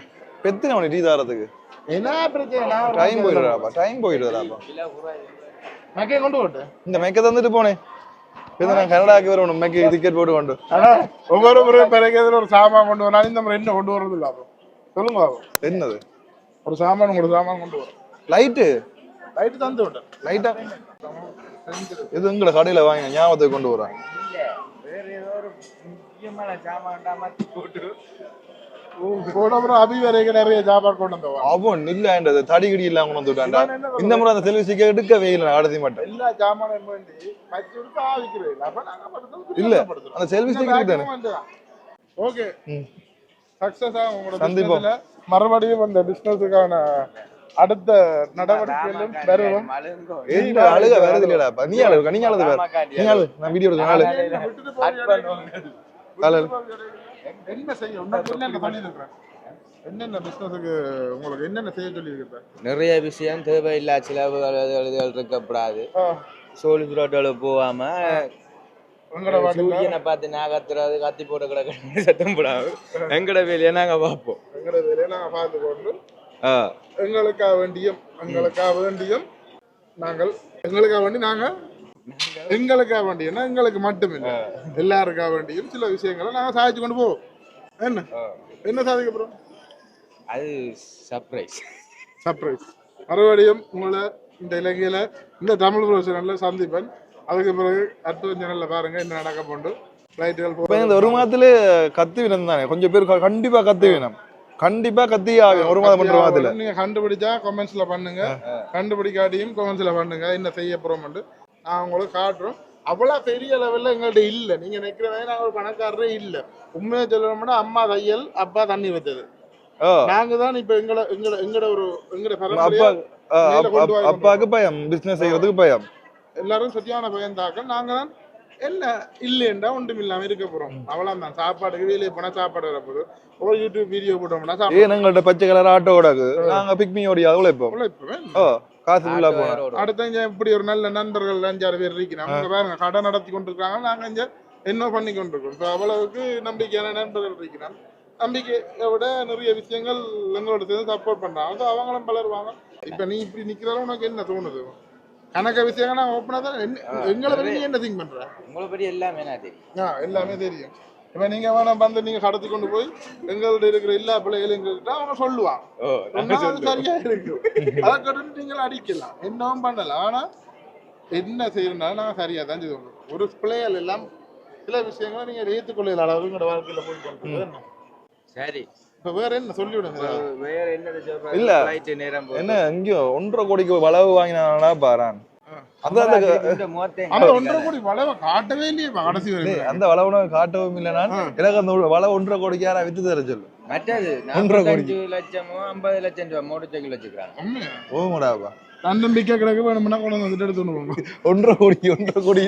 S2: பெத்தின அவனு டீ தாரத்துக்கு.
S3: என்ன பிரச்சனை?
S2: டைம் போயிடுறாப்பா டைம் போயிடுறாப்பா.
S3: மக்கே கொண்டு போட்டு
S2: இந்த மெக்க தந்துட்டு போனேன். இது நான் கனடாக்கு வரணும் மெக்க டிக்கெட் போட்டு கொண்டு
S3: ஆனா ஒவ்வொரு முறை பிறகு ஒரு சாமான் கொண்டு வரணும் இந்த முறை என்ன கொண்டு வரது இல்லை அப்போ சொல்லுங்க பாப்போம்.
S2: என்னது
S3: ஒரு சாமான் ஒரு சாமான் கொண்டு வரும்
S2: லைட்டு
S3: லைட்டு தந்து விட்டேன்
S2: லைட்டா இது எங்களை கடையில வாங்க ஞாபகத்துக்கு கொண்டு வரேன்
S5: இல்ல வேற ஏதோ ஒரு முக்கியமான மாத்தி போட்டு
S3: போன முறை அபி வரைக்கும் நிறைய சாப்பாடு கொண்டு வந்தோம்
S2: அவன் இல்ல தடி கிடி இல்லாம கொண்டு இந்த முறை அந்த செல்வி எடுக்கவே இல்லை அடுத்த
S3: எல்லா நாங்க
S2: இல்ல. அந்த செல்வி
S3: ஓகே. உங்களோட மறுபடியும் அந்த பிசினஸுக்கான அடுத்த நடவடிக்கைகளும் வருவோம்.
S2: அழுக வருது இல்லடா நீ அழுக நீங்க அழுது வேற. நீ அழு நான் வீடியோ எடுக்க நாளு
S3: விட்டுட்டு போய்
S2: காலையில.
S3: என்ன செய்ய உனக்கு என்னென்ன பிசினஸுக்கு உங்களுக்கு என்னென்ன செய்ய சொல்லி இருக்கிறேன்
S5: நிறைய விஷயம் தேவையில்லா செலவுகள் அதுகள் இருக்கக்கூடாது சோழி சுரோட்டோல போகாம சூரியனை பார்த்து நான் கத்துறது கத்தி போட்டு கிடக்க சத்தம் போடாது எங்கட வேலையை நாங்க பார்ப்போம்.
S3: எங்களோட வேலையை நாங்க பார்த்து
S5: ஆ.
S3: எங்களுக்காக வேண்டியும் எங்களுக்காக வேண்டியும் நாங்கள் எங்களுக்காக வேண்டி நாங்க எங்களுக்காக வேண்டியன்னா எங்களுக்கு மட்டும் இல்லை. எல்லாருக்காக வேண்டியும் சில விஷயங்களை நாங்க சாதிச்சு கொண்டு போவோம். என்ன? என்ன சாதிக்க போறோம்?
S5: அது சர்ப்ரைஸ்
S3: சர்ப்ரைஸ் மறுபடியும் உங்களை இந்த இலங்கையில இந்த தமிழ் ப்ரொஃபஷனல்ல சந்திப்பேன். அதுக்கு பிறகு அடுத்த சேனல்ல பாருங்க என்ன நடக்க போண்டு
S2: இந்த ஒரு மாதத்துல கத்து வேணும் தானே. கொஞ்சம் பேர் க- கண்டிப்பா கத்து வேணும் கண்டிப்பா கத்தி ஆகும். ஒரு மாதம் பண்ற மாதத்துல.
S3: நீங்க கண்டுபிடிச்சா கமெண்ட்ஸ்ல பண்ணுங்க. கண்டுபிடிக்காட்டியும் கமெண்ட்ஸ்ல பண்ணுங்க. என்ன செய்ய போறோம்னு நான் உங்களுக்கு காட்டுறோம். அவ்வளவு பெரிய லெவல்ல எங்கள்ட்ட இல்ல. நீங்க நிக்கிற மாதிரி நாங்க ஒரு பணக்காரரே இல்ல. உண்மையா சொல்லணும்னா அம்மா தையல் அப்பா தண்ணி வச்சது. நாங்க தான் இப்ப எங்களை எங்களை எங்கட ஒரு எங்கட
S2: அப்பாவுக்கு பயம் பிசினஸ் செய்யறதுக்கு பயம்.
S3: எல்லாரும் சத்தியான பையன் தாக்க நாங்க தான் என்ன இல்லைன்றா ஒன்றும் இல்லாம இருக்க போறோம். அவ்வளவுதான். சாப்பாடுக்கு வெளியே போனா சாப்பாடு வரப்போகுது. ஒரு யூடியூப் வீடியோ போட்டோம்னா சாப்பாடு
S2: ஏன் எங்கள்ட்ட பச்சை கலர் ஆட்டோ ஓடாது நாங்க பிக்மி ஓடியா உழைப்போம். ஓ. காசு ஃபுல்லா போனா
S3: அடுத்த இங்க இப்படி ஒரு நல்ல நண்பர்கள் அஞ்சாறு பேர் இருக்கிறாங்க அவங்க பாருங்க கடை நடத்தி கொண்டிருக்காங்க. நாங்க இங்க என்ன பண்ணி கொண்டிருக்கோம்? So, அவ்வளவுக்கு நம்பிக்கையான நண்பர்கள் இருக்கிறாங்க நம்பிக்கையை விட நிறைய விஷயங்கள் எங்களோட சேர்ந்து சப்போர்ட் பண்றாங்க. So, அவங்களும் பலருவாங்க. இப்ப நீ இப்படி நிக்கிறாலும் உனக்கு என்ன தோணுது? கணக்க விஷயங்கள் நான் ஓப்பனா தான் என்ன- எங்களை பத்தி என்ன திங்க் பண்ற?
S5: உங்களை பற்றி எல்லாமே தெரியும்.
S3: ஆ, எல்லாமே தெரியும். இப்ப நீங்க வேணா வந்து நீங்க கடத்தி கொண்டு போய் எங்கள்ட்ட இருக்கிற எல்லா பிள்ளைகளும் எங்ககிட்ட அவங்க சொல்லுவாங்க. சரியா இருக்கும் அதை கடந்து நீங்கள் அடிக்கலாம். என்னவும் பண்ணலாம் ஆனா என்ன செய்யறதுனால நாங்க சரியா தான் செய்வோம். ஒரு பிள்ளைகள் எல்லாம் சில விஷயங்களை நீங்க ஏற்றுக்கொள்ள அளவு உங்களோட வாழ்க்கையில போய் கொண்டு
S5: சரி.
S3: இப்ப வேற என்ன? சொல்லி விடுங்க.
S5: வேற சொல்றது
S2: இல்ல. என்ன இங்கேயோ ஒன்றரை கோடிக்கு வளவு வாங்கினானா பாரான் அந்த
S5: இந்த முகத்தை
S3: அந்த ஒன்றரை கோடி வளவை காட்டவே இல்லையே இப்ப கடைசி
S2: டேய்,
S3: வரைக்கும்
S2: அந்த வளவுன காட்டவும் இல்லை நான். எனக்கு அந்த வளவு ஒன்றரை கோடிக்கு யாரா வித்து தர சொல்லு.
S5: மற்றது
S2: ஒன்றரை கோடி.
S5: லட்சமோ ஐம்பது லட்சம் ரூபாய் மோட்டர் சைக்கிள் வச்சுக்கிறாங்க
S2: ஓமடாப்பா
S3: தன்னம்பிக்கை கிடக்கு வேணும்னா கொண்டு வந்து வந்துட்டு எடுத்து போங்க
S2: ஒன்றரை கோடி ஒன்றரை கோடி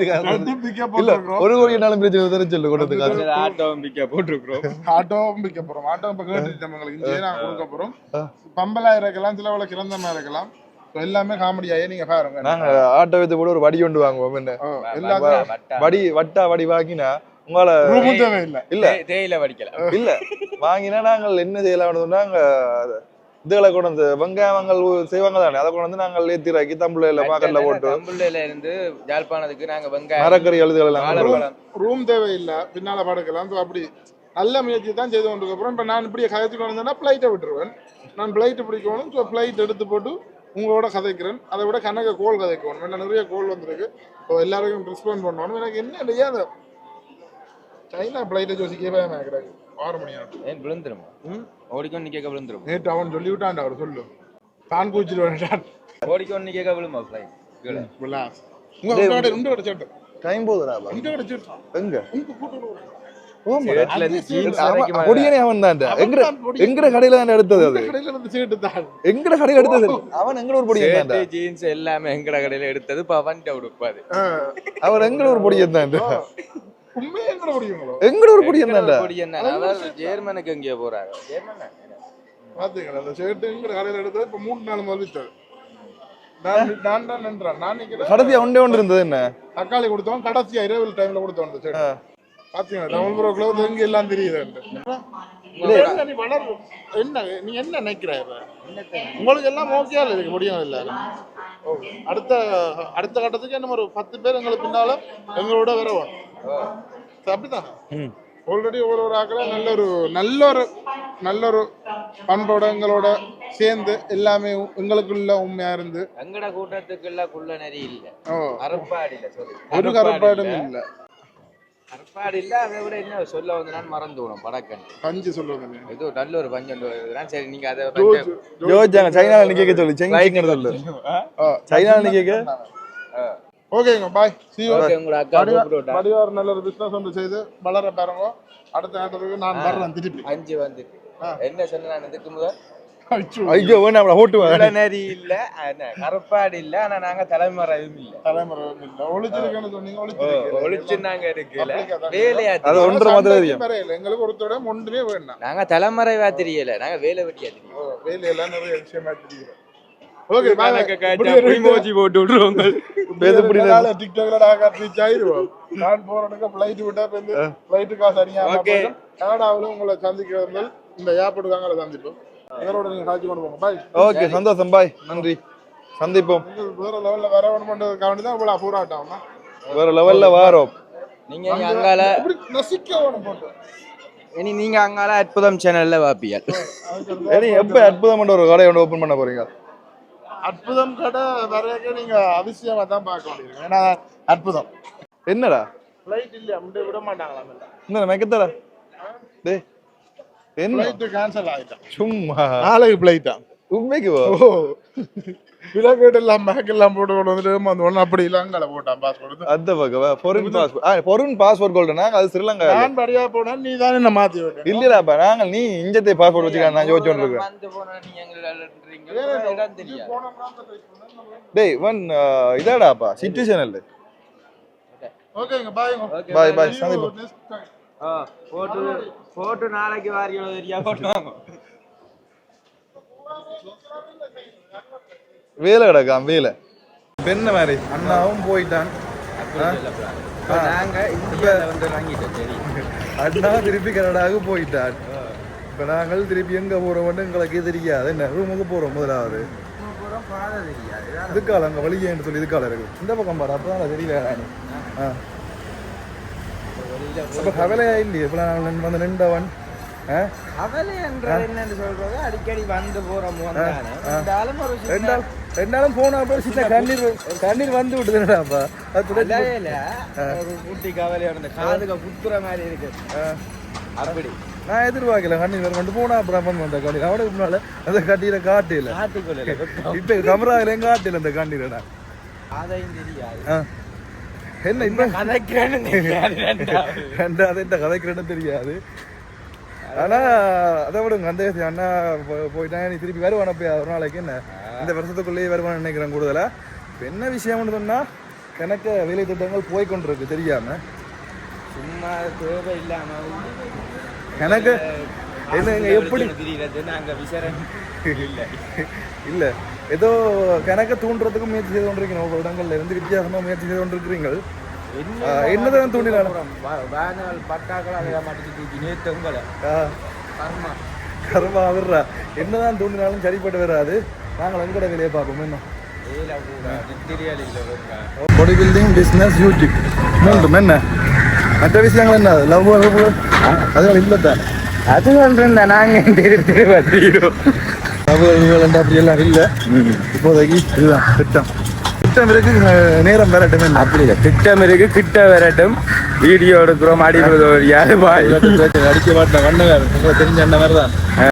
S2: இல்ல ஒரு கோடி நாளும் பிரச்சனை தர சொல்லு கொண்டு காசு.
S5: ஆட்டோவும் பிக்க போட்டிருக்கிறோம்.
S3: ஆட்டோவும் போறோம். ஆட்டோ இப்ப கொடுக்க போறோம். பம்பலா இருக்கலாம் சில கிரந்தமா இருக்கலாம். எல்லாமே காமெடியாயே நீங்க பாருங்க.
S2: நாங்க ஆட்டோ வைத்து போட்டு ஒரு வடி கொண்டு வாங்குவோம் என்ன. வடி வட்டா வடி வாங்கினா உங்களால இல்ல.
S5: தே- தேயிலை வடிக்கலாம்
S2: இல்ல. வாங்கினா நாங்கள் என்ன செய்யலாம் நாங்க இதுகளை கொண்டு வந்து வெங்காயங்கள் செய்வாங்க தானே அதை கொண்டு வந்து நாங்கள் ஏத்திராக்கி தம்புல பாக்கெட்ல போட்டு
S5: தம்புள்ளையில இருந்து யாழ்ப்பாணத்துக்கு நாங்க வெங்காயம்
S2: மரக்கறி எழுதுகள்
S3: ரூம் தேவையில்லை. பின்னால படுக்கலாம். அப்படி நல்ல முயற்சி தான் செய்து கொண்டு அப்புறம் இப்போ நான் இப்படியே கதைச்சு கொண்டு வந்தேன்னா ஃப்ளைட்டை விட்டுருவேன். நான் ஃப்ளைட்டு பிடிக்கணும். ஸோ ஃப்ளைட் எடுத்து போட்டு உங்களோட கதைக்கிறேன். அதை விட கணக்க கோல் கதைக்கணும் என்ன நிறைய கோல் வந்திருக்கு. ஸோ எல்லாருக்கும் ரெஸ்பாண்ட் பண்ணணும் எனக்கு என்ன இல்லையா அந்த சைனா பிளைட்டை ஜோசிக்கவே கிடக்கு ஆறு மணி ஆகும்.
S5: ஏன் விழுந்துருமா? ஓடிக்கொண்டு கேட்க விழுந்துரும்?
S3: நேற்று அவன் சொல்லி விட்டான் அவர் சொல்லு. தான் கூச்சிட்டு வந்துட்டான்
S5: ஓடிக்கொண்டு கேட்க விழுமா ஃப்ளைட்
S3: உங்க கிட்ட சேட்டு
S2: டைம் போகுதுடா
S3: உண்டு கிட்ட சேட்டு
S2: எங்க?
S3: உங்க கூட்டு
S2: பொடியனே அவன் தான் எங்கட எங்கட கடையில தான் எடுத்தது அது? எங்கட கடையில எடுத்தது அவன் எங்கட ஒரு பொடியன் தான்
S5: ஜீன்ஸ் எல்லாமே எங்கட கடையில எடுத்தது. பவன் உடுப்பாது
S2: அவர் எங்கட ஒரு பொடியன் தான்
S3: எங்கட
S2: ஒரு பொடியன் தான்
S5: ஜெர்மனுக்கு எங்கேயோ போறாங்க ஜெர்மனா
S3: பாத்தீங்களா? அந்த ஷர்ட் எங்கட கடையில எடுத்தது. இப்ப மூணு நாள் முதலிட்டது நான் நான் தான் நின்றான். நான்
S2: கடைசியா ஒன்றே ஒன்று இருந்தது என்ன?
S3: தக்காளி கொடுத்தோம் கடைசியா இரவு டைம்ல கொடுத்தோம் அந்த ஷர்ட் பாத்தீங்களா? டபுள் ப்ரோ க்ளோத் எங்க எல்லாம் தெரியுது என்ன நீ என்ன நீ என்ன நினைக்கிற? உங்களுக்கு எல்லாம் ஓகே இருக்கு முடியும் இல்ல? அடுத்த அடுத்த கட்டத்துக்கு நம்ம ஒரு பத்து பேர் எங்களுக்கு பின்னால எங்களோட வரவும் அப்படித்தானே. ஆல்ரெடி ஒரு ஒரு ஆக்கள நல்ல ஒரு நல்ல ஒரு நல்ல ஒரு பண்போட எங்களோட சேர்ந்து எல்லாமே எங்களுக்குள்ள உண்மையா இருந்து
S5: எங்கட கூட்டத்துக்குள்ள குள்ள நெறி இல்ல.
S3: ஓ,
S5: கருப்பாடு இல்ல சொல்லு
S3: ஒரு கருப்பாடும் இல்ல.
S5: கருப்பாடு இல்ல அதை விட என்ன சொல்ல வந்து நான் மறந்து விடும் படக்கன்.
S3: பஞ்சு சொல்றது
S5: ஏதோ நல்ல ஒரு வருதுதான் சரி நீங்க அதை
S2: ஜோஜாங்க சைனால நிக்க சொல்லு செங்கிங்க சொல்லு. சைனால நிக்க
S3: ஓகேங்க பாய் சி
S5: உங்களோட அக்கா
S3: வடிவார் நல்ல ஒரு பிசினஸ் ஒன்று செய்து வளர பாருங்க. அடுத்த கட்டத்துக்கு நான் வர்றேன் திருப்பி.
S5: அஞ்சு வந்துட்டு. என்ன சொன்ன நான் இதுக்கு முதல்?
S3: ஐயோ,
S2: ஓட்டுவேன்?
S5: குள்ள நெறி இல்ல என்ன, கருப்பாடு இல்ல ஆனா நாங்க தலைமறையும் இல்ல.
S3: தலைமுறை இல்ல. ஒளிச்சிருக்கேன்னு சொன்னீங்க.
S5: ஒளிச்சு நாங்க இருக்கல
S3: அப்படிக்காதான்.
S5: வேலையா
S2: அது. ஒன்றரை மாதிரி தெரியும்.
S3: எங்களுக்கு ஒருத்தோட ஒன்றுமே வேண்டாம்.
S5: நாங்க தலைமறைவா தெரியல. நாங்க வேலை வெட்டியா தெரியும்
S3: வேலையெல்லாம் நிறைய விஷயமா தெரியும் ஓகே
S5: போட்டு
S2: புரியல.
S3: டிக்டாக்ல நாங்க ரீச் ஆயிருவோம் நான் போறதுக்கு ஃபிளைட் விட்டா இப்ப இந்த ஃபிளைட் காசு சரியா
S5: Okay.
S3: கனடாவில் உங்களை சந்திக்க வந்தால் இந்த ஏர்போர்ட்டுக்காக சந்திப்போம். இதோட நீங்க காட்சி கொண்டு போங்க பாய்
S2: ஓகே சந்தோஷம். பாய் நன்றி. சந்திப்போம்.
S3: வேற லெவல்ல வர வேணும்ன்றதுக்காக தான் இவ்வளவு போராட்டம்
S2: வேற லெவல்ல வாரோம்.
S5: நீங்க அங்கால
S3: நசிக்க வேணும் போட்டு.
S5: இனி நீங்க அங்கால அற்புதம் சேனல்ல பாப்பியல்
S2: ஏடி எப்ப அற்புதம் ஒரு கடை ஒன்று ஓபன் பண்ண போறீங்க?
S3: அற்புதம் கடை வரைக்கும் நீங்க அவசியமா தான் பார்க்க வேண்டியிருக்கும் ஏன்னா அற்புதம்.
S2: என்னடா?
S3: ஃபிளைட் இல்லையா? முன்னே விட மாட்டாங்களா
S2: இந்த மெக்கத்தடா டேய். என்ன
S3: ஃபிளைட் கேன்சல் ஆயிட்டான்.
S2: சும்மா.
S3: நாளைக்கு ஃபிளைட்டா
S2: உண்மைக்கு
S3: ஓ. விலகேட் எல்லாம் பேக் எல்லாம் போட்டு கொண்டு வந்துட்டு அந்த ஒன்று அப்படி இலங்கால போட்டான் பாஸ்போர்ட்
S2: அந்த பக்கவா ஃபாரின் பாஸ்போர்ட் பாஸ்போர்ட் கோல்டனா அது ஸ்ரீலங்கா
S3: நான் படியா போனா நீ தானே என்ன மாத்தி விட்ட.
S2: இல்லடாப்பா நாங்கள் நீ இஞ்சத்தை பாஸ்போர்ட் வச்சுக்க நான் யோசிச்சு இருக்கேன். டேய் ஒன் இதாடாப்பா சிட்டிசன் இல்லை
S3: ஓகேங்க பாய்
S2: பாய் பாய் சந்திப்போம்.
S5: போட்டு போட்டு நாளைக்கு வாரியோ தெரியா போட்டு வாங்க.
S2: வேலை கிடக்கான் வேலை. பெண்ண மாதிரி அண்ணாவும் போயிட்டான்.
S5: நாங்க
S2: அண்ணா திருப்பி கனடாவுக்கு போயிட்டான் இப்போ நாங்கள் திருப்பி எங்க போறோம்னு எங்களுக்கு தெரியாது. என்ன ரூமுக்கு போறோம் முதலாவது. இதுக்கால அங்க வழியேன்னு சொல்லி இதுக்கால இருக்கு இந்த பக்கம் பாரு அப்பதான் தெரியல ராணி ஆ. அப்ப கவலையா இல்லையே? இப்ப நான் வந்து நின்றவன்.
S5: அவளை என்றது என்னன்னு சொல்றது? அடிக்கடி வந்து போறோம் இருந்தாலும் ஒரு
S2: ரெண்டாலும் போன அப்புறம் சின்ன கண்ணீர் கண்ணீர் வந்து விட்டுதுடாப்பா அது
S5: குட்டி கவலை இருந்த காதுக குத்துற மாதிரி இருக்கு. அப்படி.
S2: நான் எதிர்பார்க்கல கண்ணீர் கொண்டு போனா அப்புறம் வந்த கண்ணீர். அவனுக்கு முன்னால அந்த கண்ணீரை காட்டில. இப்ப கமராவிலையும் காட்டில அந்த கண்ணீரை
S5: அதையும் தெரியாது.
S2: என்ன
S5: தெரியாது. ரெண்டாவது.
S2: இந்த கதைக்கிறேன்னு தெரியாது. ஆனா அதை விடுங்க அந்த அண்ணா போ- போயிட்டான் நீ திருப்பி வருவான் அப்போ ஒரு நாளைக்கு என்ன? இந்த வருஷத்துக்குள்ளேயே வருவான்னு நினைக்கிறேன் கூடுதலா. இப்ப என்ன விஷயம்னு சொன்னா எனக்கு வேலை திட்டங்கள் போய் கொண்டிருக்கு தெரியாம.
S5: சும்மா தேவை இல்லாம
S2: எனக்கு என்ன எப்படி
S5: நாங்க விசாரணை இல்ல.
S2: இல்ல. ஏதோ கணக்க தூண்டுறதுக்கு முயற்சி செய்து கொண்டிருக்கீங்க ஒவ்வொரு இடங்கள்ல இருந்து வித்தியாசமா முயற்சி செய்து கொண்டிருக்கிறீங்க ஆ, என்னதான் தூண்டினால
S5: வேனால் பட்டாக்கள் அதை மாட்டிட்டு தூக்கி நேத்து உங்களை கர்மா.
S2: கருமா அவர்றா என்னதான் தூண்டினாலும் சரிப்பட்டு வராது. நாங்கள் எங்கட வேலையை பார்ப்போம். என்ன?
S5: ஏல கூட நித்திரியல் இல்ல ஒருக்கா
S2: பாடி பில்டிங் பிஸ்னஸ் யூடியூப் மூன்று என்ன? மற்ற விஷயங்கள் என்ன? லவ் அதெல்லாம் இல்லைத்தான்.
S5: அது சொல்றேன் நாங்க திரு வந்துடும்
S2: லவ் அப்படி எல்லாம் இல்லை இப்போதைக்கு இதுதான் திட்டம். திட்டம் இருக்கு நேரம் வரட்டும்.
S5: அப்படி இல்லை திட்டம் இருக்கு கிட்ட வரட்டும். வீடியோ எடுக்கிறோம் அடிக்கிறது யாரு
S2: அடிக்க மாட்டேன் வண்ண உங்களுக்கு தெரிஞ்ச அண்ணன் மாதிரி தான்